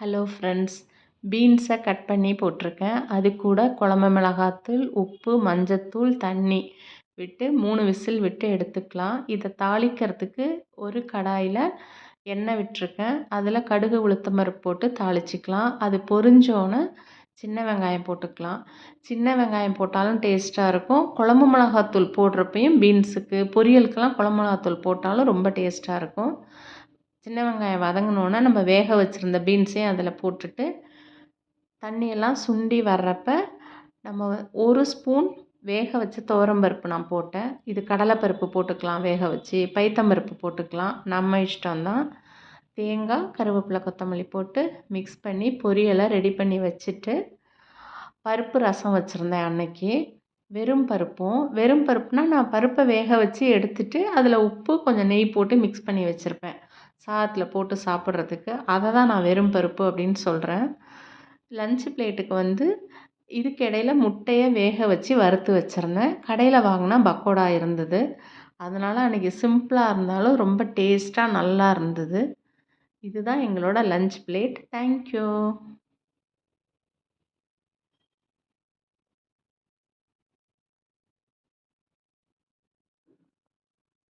Hello friends பீன்ஸை cut பண்ணி போட்டிருக்கேன். அது கூட குழம்பு மிளகாத்தூள் உப்பு மஞ்சத்தூள் தண்ணி விட்டு மூணு விசில் விட்டு எடுத்துக்கலாம். இதை தாளிக்கிறதுக்கு ஒரு கடாயில் எண்ணெய் விட்டிருக்கேன். அதில் கடுகு உளுத்தம் போட்டு தாளிச்சிக்கலாம். அது பொரிஞ்சோன்னே சின்ன வெங்காயம் போட்டுக்கலாம். சின்ன வெங்காயம் போட்டாலும் டேஸ்ட்டாக இருக்கும். குழம்பு மிளகாத்தூள் போடுறப்பையும் பீன்ஸுக்கு பொரியலுக்கெல்லாம் குழம்பு மிளகாத்தூள் போட்டாலும் ரொம்ப டேஸ்ட்டாக இருக்கும். சின்ன வெங்காயம் வதங்கினோன்னா நம்ம வேக வச்சுருந்த பீன்ஸையும் அதில் போட்டுட்டு தண்ணியெல்லாம் சுண்டி வர்றப்ப நம்ம ஒரு ஸ்பூன் வேக வச்ச துவரம்பருப்பு நான் போட்டேன். இது கடலைப்பருப்பு போட்டுக்கலாம் வேக வச்சு பைத்தம்பருப்பு போட்டுக்கலாம். நம்ம இஷ்டம்தான். தேங்காய் கருவேப்பிலை கொத்தமல்லி போட்டு மிக்ஸ் பண்ணி பொரியலை ரெடி பண்ணி வச்சுட்டு பருப்பு ரசம் வச்சுருந்தேன் அன்னைக்கு. வெறும் பருப்பும் வெறும் பருப்புனால் நான் பருப்பை வேக வச்சு எடுத்துட்டு அதில் உப்பு கொஞ்சம் நெய் போட்டு மிக்ஸ் பண்ணி வச்சுருப்பேன். சாதத்தில் போட்டு சாப்பிட்றதுக்கு. அதை தான் நான் வெறும் பருப்பு அப்படின்னு சொல்கிறேன் லன்ச்சு பிளேட்டுக்கு வந்து இதுக்கு இடையில முட்டையை வேக வச்சு வறுத்து வச்சுருந்தேன். கடையில் வாங்கினா பக்கோடா இருந்தது. அதனால் அன்றைக்கி சிம்பிளாக இருந்தாலும் ரொம்ப டேஸ்ட்டாக நல்லா இருந்தது. இதுதான் எங்களோட லன்ச் பிளேட் தேங்க்யூ